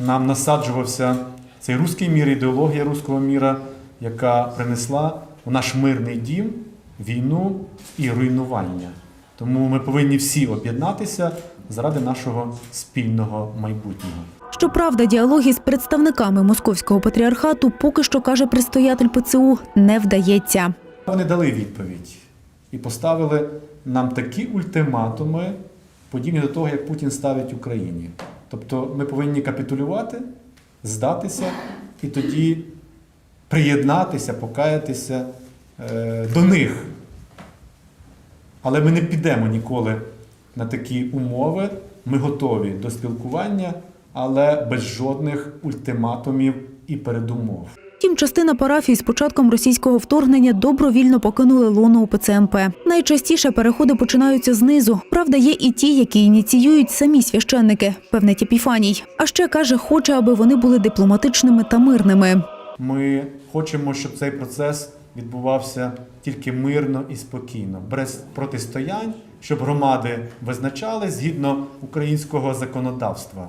нам насаджувався цей руський мір, ідеологія руського міра, яка принесла у наш мирний дім війну і руйнування. Тому ми повинні всі об'єднатися заради нашого спільного майбутнього. Щоправда, діалоги з представниками московського патріархату поки що каже предстоятель ПЦУ не вдається. Вони дали відповідь і поставили нам такі ультиматуми, подібні до того, як Путін ставить Україні. Тобто ми повинні капітулювати, здатися і тоді приєднатися, покаятися е, до них. Але ми не підемо ніколи на такі умови. Ми готові до спілкування, але без жодних ультиматумів і передумов. Втім, частина парафій з початком російського вторгнення добровільно покинули лоно УПЦМП. Найчастіше переходи починаються знизу. Правда, є і ті, які ініціюють самі священники, певнить Епіфаній. А ще каже, хоче, аби вони були дипломатичними та мирними. Ми хочемо, щоб цей процес відбувався тільки мирно і спокійно, без протистоянь, щоб громади визначали згідно українського законодавства.